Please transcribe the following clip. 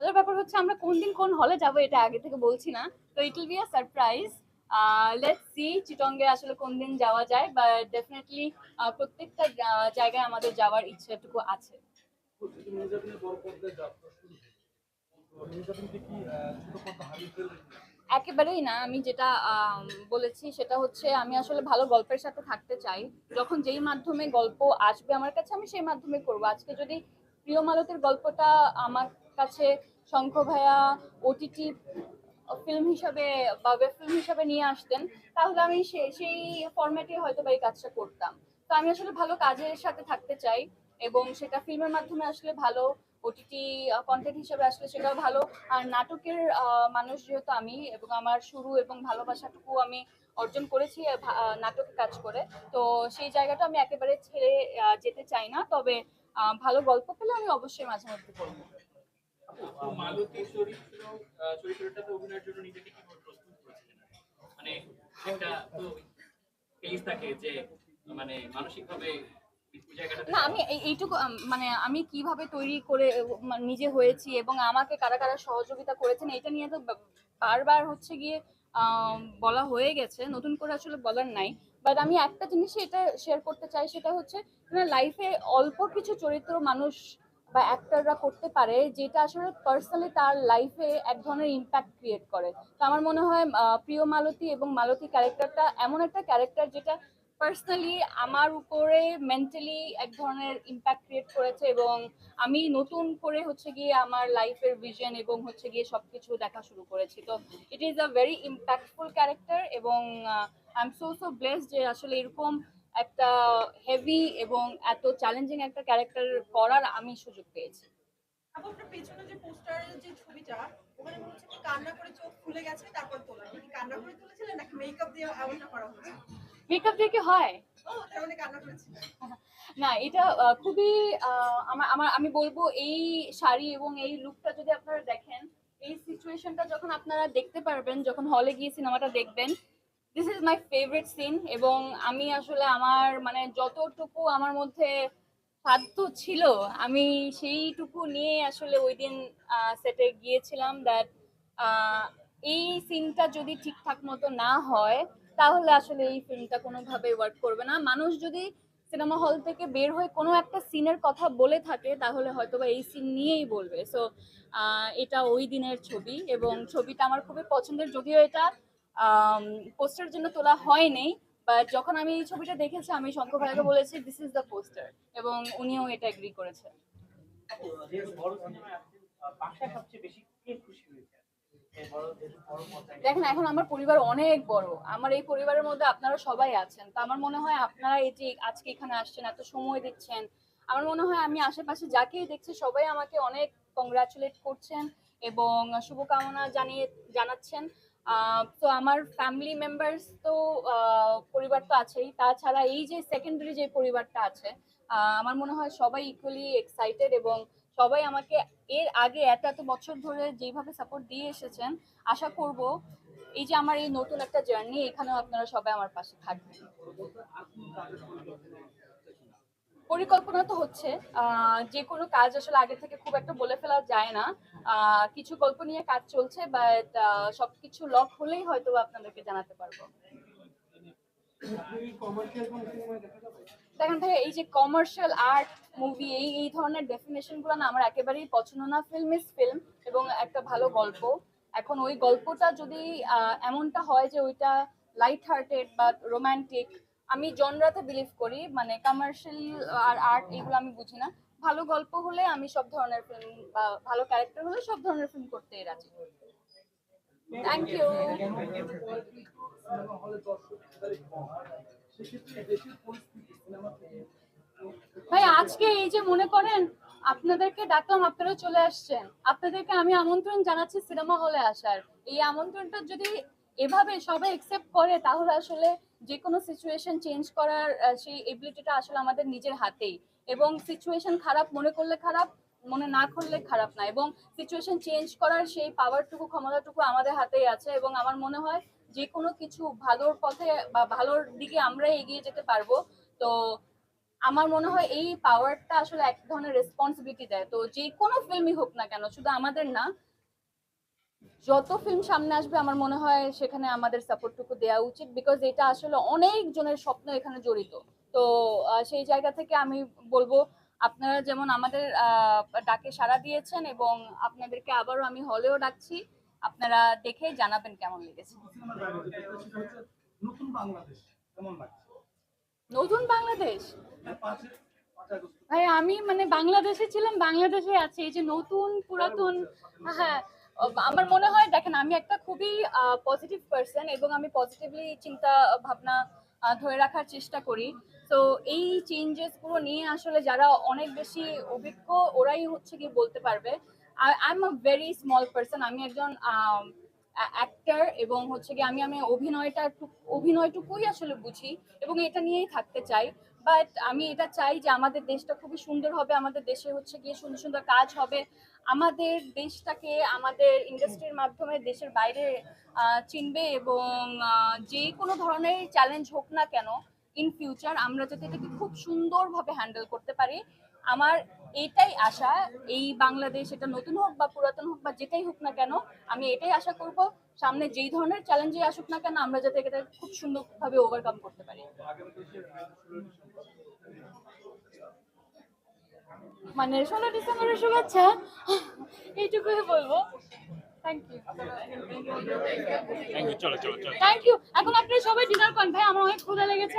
মজার ব্যাপার হচ্ছে আমরা কোন দিন কোন হলে যাব এটা আগে থেকে বলছি না। তো it will be a surprise let's see চিটঙ্গে আসলে কোন দিন যাওয়া যায় বা ডেফিনেটলি প্রত্যেকটা জায়গায় আমাদের যাওয়ার ইচ্ছেটুকু আছে। একেবারেই না, আমি যেটা বলেছি সেটা হচ্ছে আমি আসলে ভালো গল্পের সাথে থাকতে চাই। যখন যেই মাধ্যমে গল্প আসবে আমার কাছে, আমি সেই মাধ্যমে করব। আজকে যদি প্রিয় মালতের গল্পটা আমার কাছে শঙ্খ ভাইয়া ওটিটি ফিল্ম হিসাবে বা ওয়েব ফিল্ম হিসাবে নিয়ে আসতেন, তাহলে আমি সেই ফরম্যাটে হয়তো বা এই কাজটা করতাম। তো আমি আসলে ভালো কাজের সাথে থাকতে চাই এবং সেটা ফিল্মের মাধ্যমে আসলে ভালো ওটিটি কন্টেন্ট হিসেবে আসলে সেটাও ভালো। আর নাটকের মানুষ যেহেতু আমি এবং আমার শুরু এবং ভালোবাসাটুকু আমি অর্জন করেছি নাটকে কাজ করে, তো সেই জায়গাটা আমি একেবারে ছেড়ে যেতে চাই না। তবে ভালো গল্প পেলে আমি অবশ্যই মাঝে মধ্যে করব। মানে মানে না, আমি এই- এইটুকু মানে আমি কীভাবে তৈরি করে নিজে হয়েছি এবং আমাকে কারা কারা সহযোগিতা করেছেন এটা নিয়ে তো বারবার হচ্ছে গিয়ে বলা হয়ে গেছে। নতুন করে আসলে বলার নাই। বাট আমি একটা জিনিস এটা শেয়ার করতে চাই, সেটা হচ্ছে লাইফে অল্প কিছু চরিত্র মানুষ বা অ্যাক্টররা করতে পারে, যেটা আসলে পার্সোনালি তার লাইফে এক ধরনের ইম্প্যাক্ট ক্রিয়েট করে। তো আমার মনে হয় প্রিয় মালতী এবং মালতী ক্যারেক্টারটা এমন একটা ক্যারেক্টার যেটা পার্সোনালি আমার উপরে মেন্টালি এক ধরনের ইম্প্যাক্ট ক্রিয়েট করেছে এবং আমি নতুন করে হচ্ছে গিয়ে আমার লাইফের ভিশন এবং হচ্ছে গিয়ে সবকিছু দেখা শুরু করেছি। তো it is a very impactful character এবং I am so so bless যে আসলে এরকম একটা হেভি এবং এত চ্যালেঞ্জিং একটা ক্যারেক্টার করার আমি সুযোগ পেয়েছি। আপনার পেছনে যে পোস্টারের যে ছবিটা ওখানে মনে হচ্ছে কান্না করে চোখ ফুলে গেছে তারপর তোলা। কি কান্না করে তুলেছিলেন নাকি মেকআপ দিয়ে এমনটা করা হয়েছে? মেকআপ দিয়ে কি হয়? মানে না এটা খুবই আমার আমার আমি বলব এই শাড়ি এবং এই লুকটা যদি আপনারা দেখেন এই সিচুয়েশনটা যখন আপনারা দেখতে পারবেন যখন হলে গিয়ে সিনেমাটা দেখবেন this is my favourite scene এবং আমি আসলে আমার মানে যতটুকু আমার মধ্যে সাধ্য ছিল, আমি সেইটুকু নিয়ে আসলে ওই দিন সেটে গিয়েছিলাম দ্যাট এই সিনটা যদি ঠিকঠাক মতো না হয়, তাহলে আসলে এই ফিল্মটা কোনোভাবে ওয়ার্ক করবে না। মানুষ যদি সিনেমা হল থেকে বের হয়ে কোনো একটা সিনের কথা বলে থাকে, তাহলে হয়তো বা এই সিন নিয়েই বলবে। সো এটা ওই দিনের ছবি এবং ছবিটা আমার খুবই পছন্দের, যদিও এটা পোস্টার জন্য তোলা হয়নি বাট যখন আমি এই ছবিটা দেখেছি আমি শঙ্কর ভাইকে বলেছি দিস ইজ দ্য পোস্টার এবং উনিও এটা এগ্রি করেছে যেহেতু বড় সিনেমায় আসছেন আহ, বাসায় সবচেয়ে বেশি কে খুশি হয়েছে এই বড় যেহেতু বড় পর্দায় দেখেন এখন আমার পরিবার অনেক বড়। আমার এই পরিবারের মধ্যে আপনারা সবাই আছেন। তো আমার মনে হয় আপনারা এই যে আজকে এখানে আসছেন এত সময় দিচ্ছেন আমার মনে হয় আমি আশেপাশে যাকেই দেখছি সবাই আমাকে অনেক কংগ্রাচুলেট করছেন এবং শুভকামনা জানিয়ে জানাচ্ছেন। তো আমার ফ্যামিলি মেম্বার্স তো পরিবার তো আছেই। তাছাড়া এই যে সেকেন্ডারি যে পরিবারটা আছে আমার মনে হয় সবাই ইকুয়ালি এক্সাইটেড এবং সবাই আমাকে এর আগে এত এত বছর ধরে যেভাবে সাপোর্ট দিয়ে এসেছেন, আশা করব এই যে আমার এই নতুন একটা জার্নি এখানেও আপনারা সবাই আমার পাশে থাকবেন। পরিকল্পনা তো হচ্ছে যে কোনো কাজ আসলে আগে থেকে খুব একটা বলে ফেলা যায় না। কিছু গল্প নিয়ে কাজ চলছে বাট সবকিছু লক হলেই হয়তো আপনাদেরকে জানাতে পারব। দেখেন ভাই এই যে কমার্শিয়াল আর্ট মুভি এই এই ধরনের ডেফিনেশনগুলো না আমার একেবারেই পছন্দ না। ফিল্ম ইজ ফিল্ম এবং একটা ভালো গল্প। এখন ওই গল্পটা যদি এমনটা হয় যে ওইটা লাইট হার্টেড বা রোমান্টিক আমি জনরাতে বিলিভ করি মানে কমার্শিয়াল আর আর্ট এগুলো আমি বুঝি না। ভালো গল্প হলে আমি সব ধরনের ফিল্ম বা ভালো ক্যারেক্টার হলে সব ধরনের ফিল্ম করতেই রাজি। থ্যাংক ইউ ভাই, আজকে এই যে মনে করেন, আপনাদেরকে ডাকলাম আপনারা চলে আসছেন। আপনাদেরকে আমি আমন্ত্রণ জানাচ্ছি সিনেমা হলে আসার। এই আমন্ত্রণটা যদি এভাবে সবাই একসেপ্ট করে, তাহলে আসলে যে কোনো সিচুয়েশন চেঞ্জ করার সেই এবিলিটিটা আসলে আমাদের নিজের হাতেই। এবং সিচুয়েশন খারাপ মনে করলে খারাপ, মনে না করলে খারাপ না। এবং সিচুয়েশন চেঞ্জ করার সেই পাওয়ারটুকু ক্ষমতাটুকু আমাদের হাতেই আছে। এবং আমার মনে হয় যে কোনো কিছু ভালোর পথে বা ভালোর দিকে আমরা এগিয়ে যেতে পারব। তো আমার মনে হয় এই পাওয়ারটা আসলে এক ধরনের রেসপন্সিবিলিটি দেয়। তো যে কোনো ফিল্মই হোক না কেন, শুধু আমাদের না যত ফিল্ম সামনে আসবে আমার মনে হয় সেখানে আমাদের সাপোর্টটুকু দেওয়া উচিত বিকজ এটা আসলে অনেক জনের স্বপ্ন এখানে জড়িত। তো সেই জায়গা থেকে আমি বলব আপনারা যেমন আমাদের ডাকে সাড়া দিয়েছেন এবং আপনাদেরকে আবারও আমি হলেও ডাকছি আপনারা দেখে জানাবেন কেমন লেগেছে। নতুন বাংলাদেশ আগস্ট। ভাই আমি মানে বাংলাদেশে ছিলাম বাংলাদেশে আছি এই যে নতুন পুরাতন হ্যাঁ আমার মনে হয়, দেখেন, আমি একটা খুবই পজিটিভ পার্সন এবং আমি পজিটিভলি চিন্তা ভাবনা ধরে রাখার চেষ্টা করি। তো এই চেঞ্জেসগুলো নিয়ে আসলে যারা অনেক বেশি অভিজ্ঞ, ওরাই হচ্ছে কি বলতে পারবে। I am a very small person আমি একজন অ্যাক্টার এবং হচ্ছে কি আমি আমি অভিনয়টা টুক- অভিনয়টুকুই আসলে বুঝি এবং এটা নিয়েই থাকতে চাই। বাট আমি এটা চাই যে আমাদের দেশটা খুবই সুন্দর হবে, আমাদের দেশে হচ্ছে গিয়ে সুন্দর সুন্দর কাজ হবে। আমাদের দেশটাকে আমাদের ইন্ডাস্ট্রির মাধ্যমে দেশের বাইরে চিনবে এবং যে কোনো ধরনের চ্যালেঞ্জ হোক না কেন ইন ফিউচার আমরা যাতে এটাকে খুব সুন্দরভাবে হ্যান্ডেল করতে পারি। আমার এটাই আশা। এই বাংলাদেশ এটা নতুন হোক বা পুরাতন হোক বা যেটাই হোক না কেন আমি এটাই আশা করব সামনে যেই ধরনের চ্যালেঞ্জে আসুক না কেন আমরা যাতে এটা খুব সুন্দরভাবে ওভারকাম করতে পারি। মানে ষোলো ডিসেম্বরের শুভেচ্ছা এইটুকুই বলব। থ্যাংক ইউ থ্যাংক ইউ চলো চলো চলো। থ্যাংক ইউ এখন আপনারা সবাই ডিনার করেন। ভাই আমার অনেক ক্ষুধা লেগেছে।